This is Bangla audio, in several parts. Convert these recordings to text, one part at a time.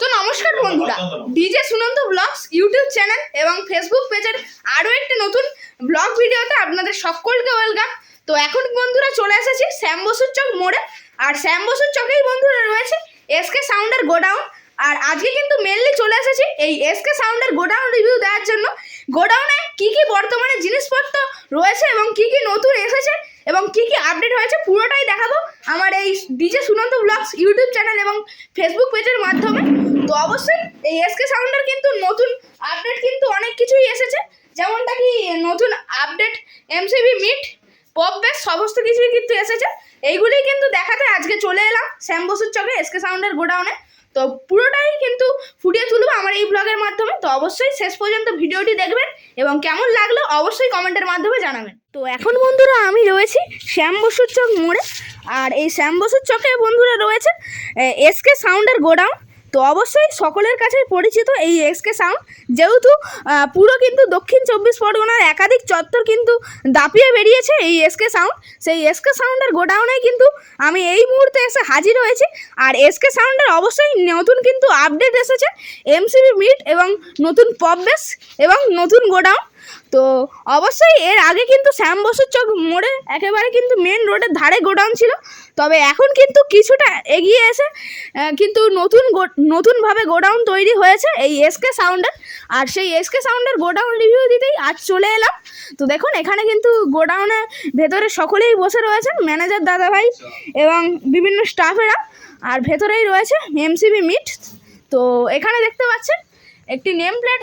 তো নমস্কার বন্ধুরা, DJ Sunanda vlogs YouTube channel এবং ফেসবুক পেজের আরও একটি নতুন ব্লগ ভিডিওতে আপনাদের সকলকে ওয়েলকাম। তো এখন বন্ধুরা চলে এসেছি শ্যাম বসুর চক মোড়ে। আর শ্যাম বসুর চকেই বন্ধুরা রয়েছে এসকে সাউন্ডের গোডাউন আর আজকে কিন্তু মেনলি চলে এসেছি এই এসকে সাউন্ডের গোডাউন রিভিউ দেওয়ার জন্য। গোডাউনে কি কি বর্তমানে জিনিসপত্র রয়েছে এবং কি কি নতুন এসেছে এবং কি কি আপডেট হয়েছে পুরোটাই দেখাবো আমার এই DJ Sunanda vlogs YouTube channel এবং ফেসবুক পেজের মাধ্যমে। তো অবশ্যই এই এসকে সাউন্ডের কিন্তু নতুন আপডেট কিন্তু অনেক কিছুই এসেছে। যেমনটা কি নতুন update MCB meet pop base সমস্ত কিছুই কিন্তু এসেছে। এইগুলি কিন্তু দেখাতে আজকে চলে এলাম শ্যাম বসুর চকে এসকে সাউন্ডের গোডাউনে। তো পুরোটাই কিন্তু ফুটিয়ে তুলবো আমার এই ব্লগের মাধ্যমে। তো অবশ্যই শেষ পর্যন্ত ভিডিওটি দেখবেন এবং কেমন লাগল অবশ্যই কমেন্টের মাধ্যমে জানাবেন। তো এখন বন্ধুরা আমি রয়েছি শ্যাম বসুর চক মোড়ে। আর এই শ্যাম বসুর চকে বন্ধুরা রয়েছে এসকে সাউন্ডের গোডাউন। তো অবশ্যই সকলের কাছেই পরিচিত এই এসকে সাউন্ড। যেহেতু পুরো কিন্তু দক্ষিণ চব্বিশ পরগনার একাধিক চত্বর কিন্তু দাপিয়ে বেরিয়েছে এই এসকে সাউন্ড। সেই এসকে সাউন্ডের গোডাউনে কিন্তু আমি এই মুহূর্তে এসে হাজির হয়েছি। আর এসকে সাউন্ডের অবশ্যই নতুন কিন্তু আপডেট এসেছে। এমসিবি মিট এবং নতুন পপ বেস এবং নতুন গোডাউন। তো অবশ্যই এর আগে কিন্তু শ্যাম বসুর চক মোড়ে একেবারে কিন্তু মেন রোডের ধারে গোডাউন ছিল। তবে এখন কিন্তু কিছুটা এগিয়ে এসে কিন্তু নতুন নতুনভাবে গোডাউন তৈরি হয়েছে এই এসকে সাউন্ডের আর সেই এসকে সাউন্ডের গোডাউন রিভিউ দিতেই আজ চলে এলাম। তো দেখুন, এখানে কিন্তু গোডাউনে ভেতরে সকলেই বসে রয়েছেন ম্যানেজার দাদাভাই এবং বিভিন্ন স্টাফেরা আর ভেতরেই রয়েছে এমসিবি মিট তো এখানে দেখতে পাচ্ছেন, একটি নেম প্লেট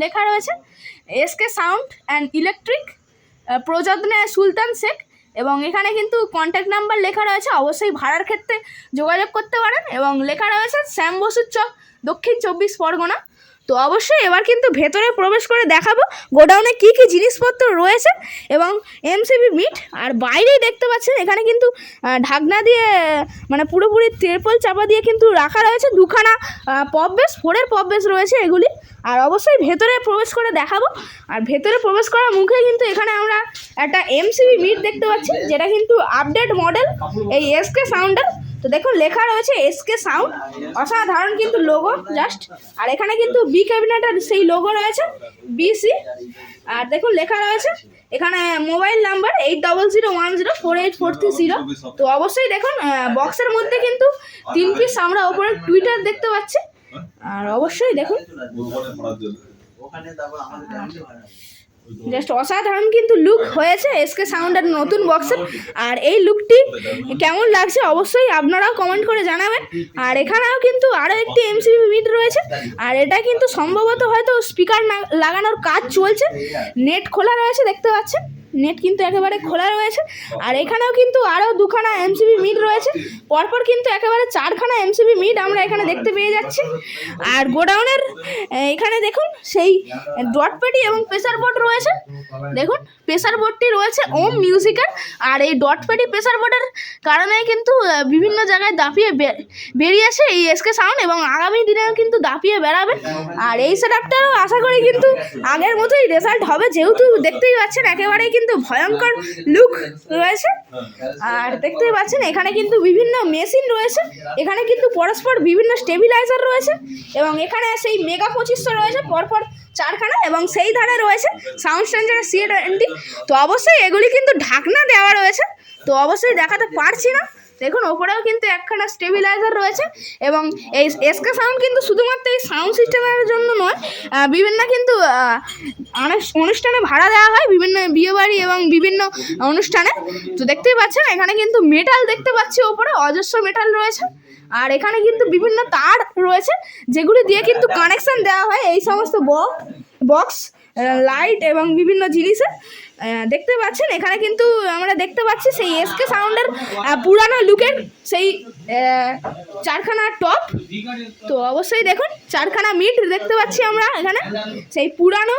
লেখা রয়েছে। এসকে সাউন্ড অ্যান্ড ইলেকট্রিক প্রযত্নে সুলতান শেখ এবং এখানে কিন্তু কন্ট্যাক্ট নাম্বার লেখা রয়েছে, অবশ্যই ভাড়ার ক্ষেত্রে যোগাযোগ করতে পারেন এবং লেখা রয়েছে শ্যাম বসুর চক, দক্ষিণ চব্বিশ পরগনা। তো অবশ্যই এবার কিন্তু ভেতরে প্রবেশ করে দেখাবো গোডাউনে কি কি জিনিসপত্র রয়েছে এবং এমসিবি মিট আর বাইরেই দেখতে পাচ্ছেন, এখানে কিন্তু ঢাকনা দিয়ে মানে পুরোপুরি তেরপল চাপা দিয়ে কিন্তু রাখা রয়েছে, দুখানা পপ বেস, ফোরের পপ বেস রয়েছে এগুলি। আর অবশ্যই ভেতরে প্রবেশ করে দেখাবো। আর ভেতরে প্রবেশ করার মুখে কিন্তু এখানে আমরা একটা এমসিবি মিট দেখতে পাচ্ছি, যেটা কিন্তু আপডেট মডেল এই এসকে সাউন্ডের তো দেখুন লেখা রয়েছে এসকে সাউন্ড অসাধারণ কিন্তু লোগো জাস্ট আর এখানে কিন্তু বি ক্যাবিনেটের সেই লোগো রয়েছে বিসি আর দেখুন লেখা রয়েছে, এখানে mobile number eight double zero one zero four eight four three zero তো অবশ্যই দেখুন বক্সের মধ্যে কিন্তু তিন পিস আমরা ওপরে টুইটার দেখতে পাচ্ছি। আর অবশ্যই দেখুন। ওখানে জাস্ট অসাধারণ কিন্তু লুক হয়েছে এসকে সাউন্ডের নতুন বক্সের আর এই লুকটি কেমন লাগছে অবশ্যই আপনারাও কমেন্ট করে জানাবেন। আর এখানেও কিন্তু আরও একটি এমসিবি মিট রয়েছে। আর এটা কিন্তু সম্ভবত হয়তো স্পিকার লাগানোর কাজ চলছে। নেট খোলা রয়েছে, দেখতে পাচ্ছেন। নেট কিন্তু একেবারে খোলা রয়েছে, আর এখানেও কিন্তু আরও দুখানা এমসিবি মিট রয়েছে। পরপর কিন্তু একেবারে চারখানা এমসিবি মিট আমরা এখানে দেখতে পেয়ে যাচ্ছি। আর গোডাউনের এখানে দেখুন, সেই ডট পেটি এবং প্রেসার বোর্ড রয়েছে। দেখুন, প্রেসার বোর্ডটি রয়েছে ওম মিউজিকের, আর এই ডট পেটি প্রেসার বোর্ডের কারণে কিন্তু বিভিন্ন জায়গায় দাপিয়ে বে- বেরিয়েছে এই এসকে সাউন্ড এবং আগামী দিনেও কিন্তু দাপিয়ে বেড়াবে। আর এই সেটআপটারও আশা করি কিন্তু আগের মতোই রেজাল্ট হবে। যেহেতু দেখতেই পাচ্ছেন, একেবারেই কিন্তু ভয়ঙ্কর লুক রয়েছে। আর দেখতেই পাচ্ছেন, এখানে কিন্তু বিভিন্ন মেশিন রয়েছে। এখানে কিন্তু পরস্পর বিভিন্ন স্টেবিলাইজার রয়েছে এবং এখানে সেই মেগা পঁচিশশো রয়েছে, পরপর চারখানা এবং সেই ধারে রয়েছে সাউন্ড স্ট্যান্ডার্ড সি টোয়েন্টি তো অবশ্যই এগুলি কিন্তু ঢাকনা দেওয়া রয়েছে। তো অবশ্যই দেখাতে পারছি না। দেখুন, ওপরেও কিন্তু একখানা স্টেবিলাইজার রয়েছে এবং এই এসকে সাউন্ড কিন্তু শুধুমাত্র এই সাউন্ড সিস্টেমের জন্য নয় বিভিন্ন কিন্তু অনুষ্ঠানে ভাড়া দেওয়া হয় বিভিন্ন বিয়েবাড়ি এবং বিভিন্ন অনুষ্ঠানে। তো দেখতেই পাচ্ছেন, এখানে কিন্তু মেটাল দেখতে পাচ্ছি ওপরে, অজস্র মেটাল রয়েছে। আর এখানে কিন্তু বিভিন্ন তার রয়েছে, যেগুলি দিয়ে কিন্তু কানেকশন দেওয়া হয় এই সমস্ত বক্স লাইট এবং বিভিন্ন জিনিসের দেখতে পাচ্ছেন, এখানে কিন্তু আমরা দেখতে পাচ্ছি সেই এসকে সাউন্ডের পুরানো লুকের সেই চারখানা টপ তো অবশ্যই দেখুন, চারখানা মিট দেখতে পাচ্ছি আমরা এখানে। সেই পুরানো,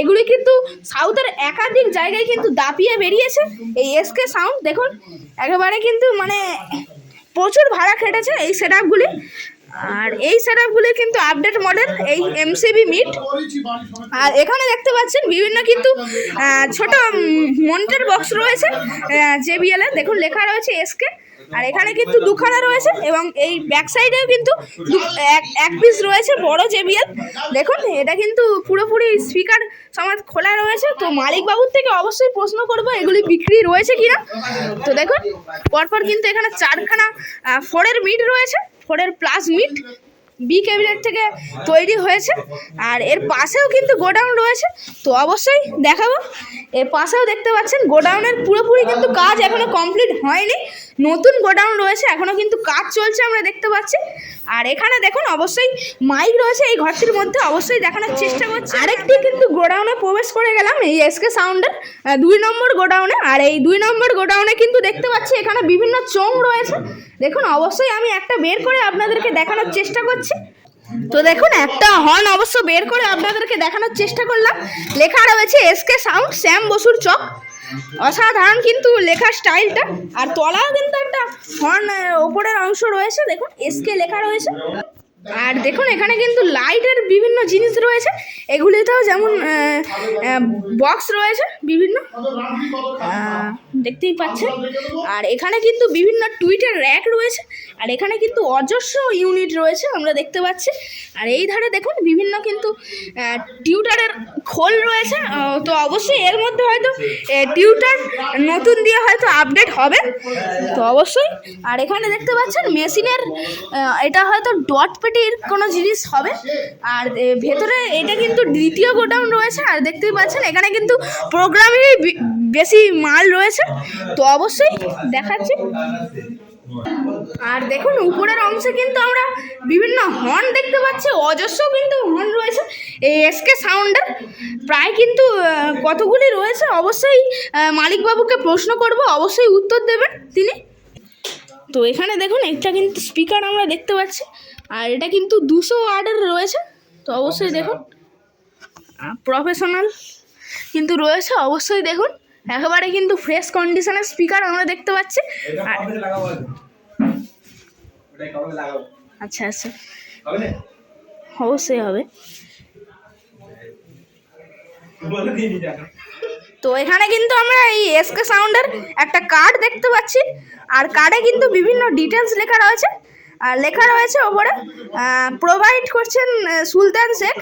এগুলি কিন্তু সাউথের একাধিক জায়গায় কিন্তু দাপিয়ে বেরিয়েছে এই এসকে সাউন্ড দেখুন। একেবারে কিন্তু মানে প্রচুর ভাড়া খেটেছে এই সেট আর এই সেট কিন্তু আপডেট মডেল এই এমসিবি মিট আর এখানে দেখতে পাচ্ছেন বিভিন্ন কিন্তু ছোট মনিটর বক্স রয়েছে জেবিএল এর। দেখুন, লেখা রয়েছে এসকে আর এখানে কিন্তু দুখানা রয়েছে এবং এই ব্যাক সাইডেও কিন্তু এক- পিস রয়েছে বড় জেবিএল দেখুন, এটা কিন্তু পুরোপুরি স্পিকার সমেত খোলা রয়েছে। তো মালিক বাবুর থেকে অবশ্যই প্রশ্ন করব, এগুলি বিক্রি রয়েছে কিনা? তো দেখুন, পরপর কিন্তু এখানে চারখানা ফোরের মিট রয়েছে। ফোরের প্লাস মিট বি ক্যাবিনেট থেকে তৈরি হয়েছে। আর এর পাশেও কিন্তু গোডাউন রয়েছে। তো অবশ্যই দেখাবো। এর পাশেও দেখতে পাচ্ছেন, গোডাউনের পুরোপুরি কিন্তু কাজ এখনও কমপ্লিট হয়নি। নতুন গোডাউন রয়েছে এখনও কিন্তু কাজ চলছে আমরা দেখতে পাচ্ছি। আর এখানে দেখুন, অবশ্যই মাইক রয়েছে এই ঘরটির মধ্যে, অবশ্যই দেখানোর চেষ্টা করছি। আরেকটি কিন্তু গোডাউনে প্রবেশ করে গেলাম, এই এসকে সাউন্ডের দুই নম্বর গোডাউনে। আর এই দুই নম্বর গোডাউনে কিন্তু দেখতে পাচ্ছি এখানে বিভিন্ন চোং রয়েছে। দেখুন, অবশ্যই আমি একটা বের করে আপনাদেরকে দেখানোর চেষ্টা করছি। তো দেখুন, একটা হর্ন অবশ্য বের করে আপনাদেরকে দেখানোর চেষ্টা করলাম। লেখা রয়েছে এস কে সাউন্ড শ্যাম বসুর চক। অসাধারণ কিন্তু লেখার স্টাইলটা। আর তলাও কিন্তু একটা হর্ন ওপরের অংশ রয়েছে। দেখুন এস কে লেখা রয়েছে। আর দেখুন, এখানে কিন্তু লাইটের বিভিন্ন জিনিস রয়েছে। এগুলিতেও যেমন বক্স রয়েছে বিভিন্ন। দেখতেই পাচ্ছেন। আর এখানে কিন্তু বিভিন্ন টুইটার র্যাক রয়েছে। আর এখানে কিন্তু অজস্র ইউনিট রয়েছে, আমরা দেখতে পাচ্ছি। আর এই ধারে দেখুন, বিভিন্ন কিন্তু টিউটারের খোল রয়েছে। তো অবশ্যই এর মধ্যে হয়তো টিউটার নতুন দিয়ে হয়তো আপডেট হবে। তো অবশ্যই, আর এখানে দেখতে পাচ্ছেন মেশিনের এটা হয়তো ডট পেটির কোনো জিনিস হবে। আর ভেতরে এটা কিন্তু দ্বিতীয় গোডাউন রয়েছে, আর দেখতেই পাচ্ছেন এখানে কিন্তু প্রোগ্রামেরই বি- বেশি মাল রয়েছে। তো অবশ্যই দেখাচ্ছি। আর দেখুন, উপরের অংশে কিন্তু আমরা বিভিন্ন হর্ন দেখতে পাচ্ছি, অজস্র কিন্তু হর্ন রয়েছে। এই এসকে সাউন্ডের প্রায় কিন্তু কতগুলি রয়েছে? অবশ্যই মালিকবাবুকে প্রশ্ন করব, অবশ্যই উত্তর দেবেন তিনি। তো এখানে দেখুন, একটা কিন্তু স্পিকার আমরা দেখতে পাচ্ছি। আর এটা কিন্তু দুশো ওয়ার্ডের রয়েছে তো অবশ্যই দেখুন। প্রফেশনাল কিন্তু রয়েছে অবশ্যই দেখুন। একেবারে কিন্তু ফ্রেশ কন্ডিশনের স্পিকার আমরা দেখতে পাচ্ছি। আর আচ্ছা আচ্ছা। অবশ্যই হবে। তো এখানে কিন্তু আমরা এই এসকে সাউন্ডের একটা কার্ড দেখতে পাচ্ছি। আর কার্ডে কিন্তু বিভিন্ন ডিটেলস লেখা রয়েছে। আর লেখা রয়েছে ওপরে প্রোভাইড করছেন সুলতান শেখ।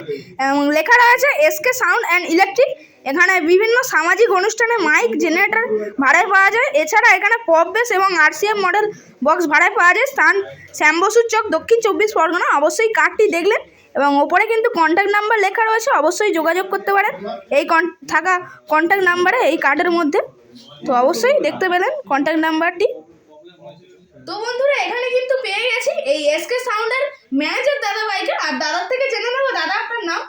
লেখা রয়েছে এসকে সাউন্ড অ্যান্ড ইলেকট্রিক এখানে বিভিন্ন সামাজিক অনুষ্ঠানে মাইক জেনারেটর ভাড়ায় পাওয়া যায়। এছাড়া এখানে পপ বেস এবং আরসিএম মডেল বক্স ভাড়ায় পাওয়া যায়। স্থান শ্যামবসুর চক, দক্ষিণ চব্বিশ পরগনা। অবশ্যই কার্ডটি দেখলেন এবং ওপরে কিন্তু কন্ট্যাক্ট নাম্বার লেখা রয়েছে। অবশ্যই যোগাযোগ করতে পারেন। এই থাকা কন্ট্যাক্ট নাম্বারে এই কার্ডের মধ্যে। তো অবশ্যই দেখতে পেলেন কন্ট্যাক্ট নাম্বারটি তো বন্ধুরা এখানে কিন্তু পেয়ে গেছি এই এসকে সাউন্ডের ম্যানেজার দাদা ভাইকে আর দাদার থেকে জেনে নেব দাদা আপনার নাম?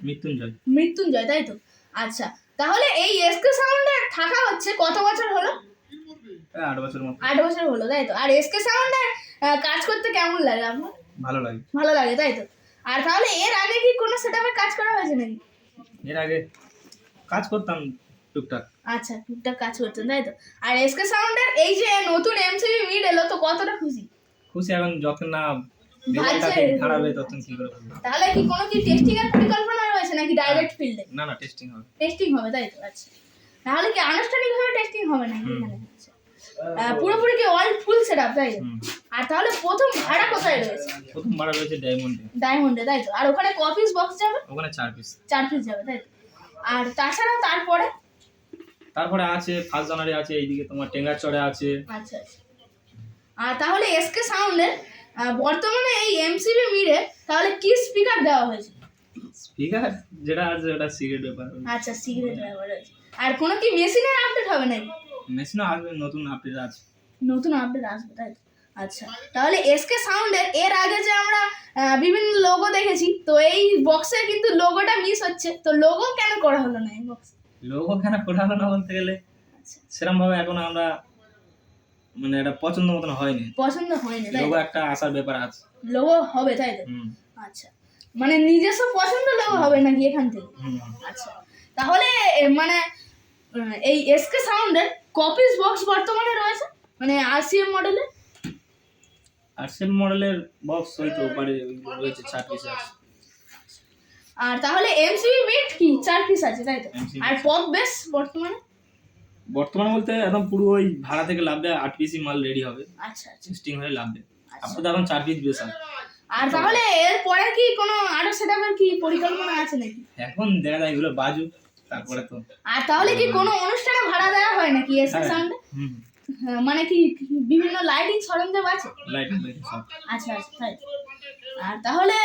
মৃত্যুঞ্জয়। মৃত্যুঞ্জয় তাই তো? আচ্ছা তাহলে এই এসকে সাউন্ডে থাকা হচ্ছে কত বছর হলো? আট বছর মতো। আট বছর হলো তাই তো? আর এসকে সাউন্ডে কাজ করতে কেমন লাগে আপনার? ভালো লাগে। ভালো লাগে তাই তো? আর তাহলে এর আগে কি কোনো সেটআপে কাজ করা হয়েছে নাকি? এর আগে কাজ করতাম টুকটাক। আচ্ছা টুকটাক কাজ করছেন তাই তো? আর এসকে সাউন্ডের এই যে নতুন এমসিবি মিড এলো তো কতটা খুশি? খুশি এখন যখন না খারাপ হয় তখন কি করে তাহলে কি কোনো কি টেস্টিং এর পরিকল্পনা রয়েছে নাকি ডাইরেক্ট ফিল্ডে না না টেস্টিং হবে। টেস্টিং হবে তাই তো? আচ্ছা। তাহলে কি আনুষ্ঠানিকভাবে টেস্টিং হবে হুম। এখানে? আচ্ছা। পুরোপুরি কি অল ফুল সেটআপ তাই আর তাহলে প্রথম ভাড়া কোথায় রয়েছে? প্রথম ভাড়া রয়েছে ডায়মন্ডে ডায়মন্ডে তাই তো? আর ওখানে কপিস বক্স যাবে? ওখানে চার পিস চার পিস যাবে তাই তো? আর তাছাড়াও তারপরে? তারপরে আছে ফার্স্ট জানুয়ারি আছে এইদিকে তোমার টেঙ্গারচড়ে আছে। আচ্ছা আচ্ছা। আর তাহলে এসকে সাউন্ডের বর্তমানে এই এমসিবি মিডে তাহলে কি স্পিকার দেওয়া হয়েছে? স্পিকার যেটা আছে ওটা সিগারেট ব্যাপার আচ্ছা সিগারেট রয়েছে আর কোনো কি মেশিনের আপডেট হবে নাকি? মেশিনও আসবে নতুন আপডেট আছে। নতুন আপডেট আসবে তাই? আচ্ছা তাহলে এসকে সাউন্ডের এর আগে যে আমরা বিভিন্ন লোগো দেখেছি তো এই বক্সে কিন্তু লোগোটা মিস হচ্ছে। তো লোগো কেন করা হলো না এই বক্সে লোগো কেন করা না বলতে গেলে আচ্ছা। সেরকম ভাবে এখন আমরা মানে এটা পছন্দ মতন হয়নি। পছন্দ হয়নি লোগো একটা আসার ব্যাপার আছে। লোগো হবে তাই তো? আচ্ছা। মানে নিজস্ব পছন্দ লোগো হবে নাকি এখান থেকে? আচ্ছা। তাহলে মানে এই এসকে সাউন্ডের কপিস বক্স বর্তমানে রয়েছে? মানে আরসিএম মডেলে আর সেম মডেলের বক্স ওই তো ওপারে রয়েছে পিস আছে। আর তাহলে এমসিবি মিট কি? চার পিস আছে তাই তো? আর পপ বেস বর্তমানে? বর্তমানে বলতে একদম পুরো ওই ভাড়া থেকে লাভ দেয় আট পিসি মাল রেডি হবে। আচ্ছা আচ্ছা। সিস্টিং হয়ে লাভবে আপাতত এখন চার পিস বেশ আছে। আর তাহলে এর পরে কি কোনো আরও সেটআপের কি পরিকল্পনা আছে নাকি? এখন দেখা যায় এগুলো বাজু তারপরে তো। আর তাহলে কি কোনো অনুষ্ঠানে ভাড়া দেওয়া হয় নাকি এসএস সাউন্ডে হুম। মানে কি বিভিন্ন লাইটিং সরঞ্জাম আছে? লাইটিং লাইটিং সব। আচ্ছা আচ্ছা তাই তাহলে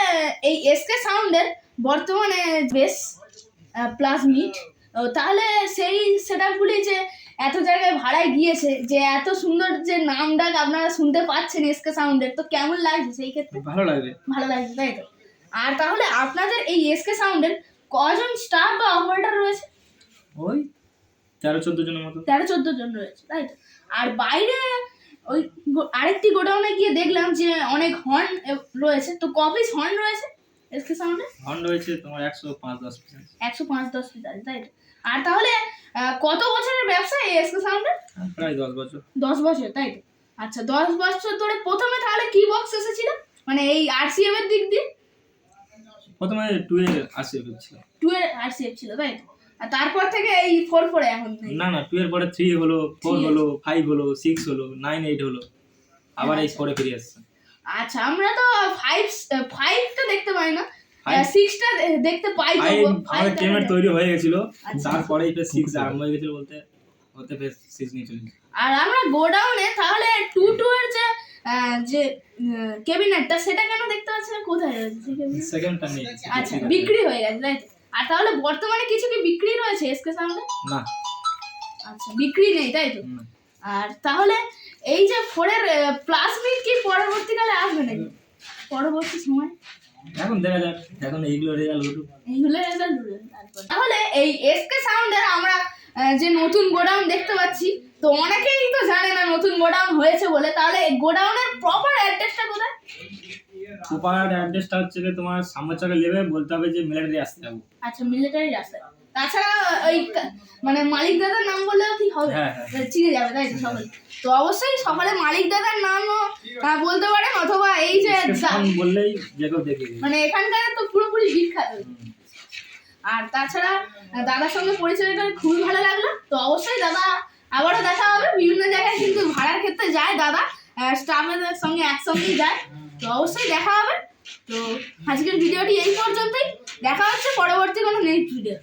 এই এসকে সাউন্ডের বর্তমানে বেশ প্লাস মিট তাহলে সেই সেটআপগুলি যে এত জায়গায় ভাড়ায় গিয়েছে যে এত সুন্দর যে নাম ডাক আপনারা শুনতে পাচ্ছেন এসকে সাউন্ডের তো কেমন লাগছে সেই ক্ষেত্রে? ভালো লাগবে। ভালো লাগছে তাই তো? আর তাহলে আপনাদের এই এসকে সাউন্ডের কজন স্টাফ বা অপারেটর রয়েছে? ওই তেরো চোদ্দ জনের মতো। তেরো চোদ্দ জন রয়েছে তাই তো? আর বাইরে ওই আরেকটি গোডাউনে গিয়ে দেখলাম যে অনেক হর্ন রয়েছে। তো কপিস হর্ন রয়েছে? এসকে সাউন্ডে হর্ন রয়েছে তোমার একশো পাঁচ দশ পার্সেন্ট একশো পাঁচ দশ পিস আছে তাই তো। আর তাহলে কত বছরের ব্যবসা এই এসকে সাউন্ডের প্রায় দশ বছর। দশ বছর তাই তো? আচ্ছা দশ বছর ধরে প্রথমে তাহলে কি বক্স এসেছিল? মানে এই আরসিএফ এর দিক দিয়ে? প্রথমে টুয়েলভ আসে ছিল। টু এর আরসিএফ ছিল তাই তো? আর তারপর থেকে এই ফোর ফোরে এখন না না টু এর পরে থ্রি হলো ফোর হলো ফাইভ হলো সিক্স হলো নাইন এইট হলো। আবার এই ফোরে ফিরে আসছে। আচ্ছা আমরা তো ফাইভ ফাইভটা দেখতে পাই না। সিক্সটা দেখতে পাই আমাদের তৈরি হয়ে গেছিল। আচ্ছা। তারপরেই সিক্স আরম্ভ হয়ে গেছিল বলতে হতে ফের সিক্স নিয়ে চলে আর আমরা গোডাউনে তাহলে টু টু এর যে যে ক্যাবিনেটটা সেটা কেন দেখতে পাচ্ছি না? কোথায় সেকেন্ডটা নেই। আচ্ছা বিক্রি হয়ে গেছে তাই? আর তাহলে বর্তমানে কিছু কি বিক্রি রয়েছে এসকে সামনে? না। আচ্ছা বিক্রি নেই তাই তো? আর তাহলে এই যে ফোরের প্লাস মিট কি পরবর্তীকালে আসবে নাকি? পরবর্তী সময়? এখন দেখা যাক এখন এইগুলো রেজাল্ট উঠুক। এইগুলো রেজাল্ট তাহলে এই এসকে সাউন্ডের আমরা যে নতুন গোডাউন দেখতে পাচ্ছি তো অনেকেই তো জানে না নতুন গোডাউন হয়েছে বলে তাহলে গোডাউনের প্রপার অ্যাড্রেসটা কোথায়? সুপার অ্যাড্রেসটা হচ্ছে যে তোমার সামনে লেবে বলতে হবে যে মিলিটারি আসতে হবে। আচ্ছা মিলিটারি রাস্তায় তাছাড়া ওই মানে মালিক দাদার নাম বললেও কি হবে? হ্যাঁ, হ্যাঁ। চিনে যাবে তাই তো সকলে। তো অবশ্যই সকালে মালিক দাদার আহ, বলতে পারেন অথবা এই যে বললেই যে কেউ দেখে মানে এখানকার তো পুরোপুরি বিখ্যাত। আর তাছাড়া দাদার সঙ্গে পরিচয় করে খুবই ভালো লাগল। তো অবশ্যই দাদা আবারও দেখা হবে। বিভিন্ন জায়গায় কিন্তু ভাড়ার ক্ষেত্রে যায় দাদা। স্টাফের সঙ্গে একসঙ্গেই যায়। তো অবশ্যই দেখা হবে। তো আজকের ভিডিওটি এই পর্যন্তই। দেখা হচ্ছে পরবর্তী কোনো নেক্সট ভিডিও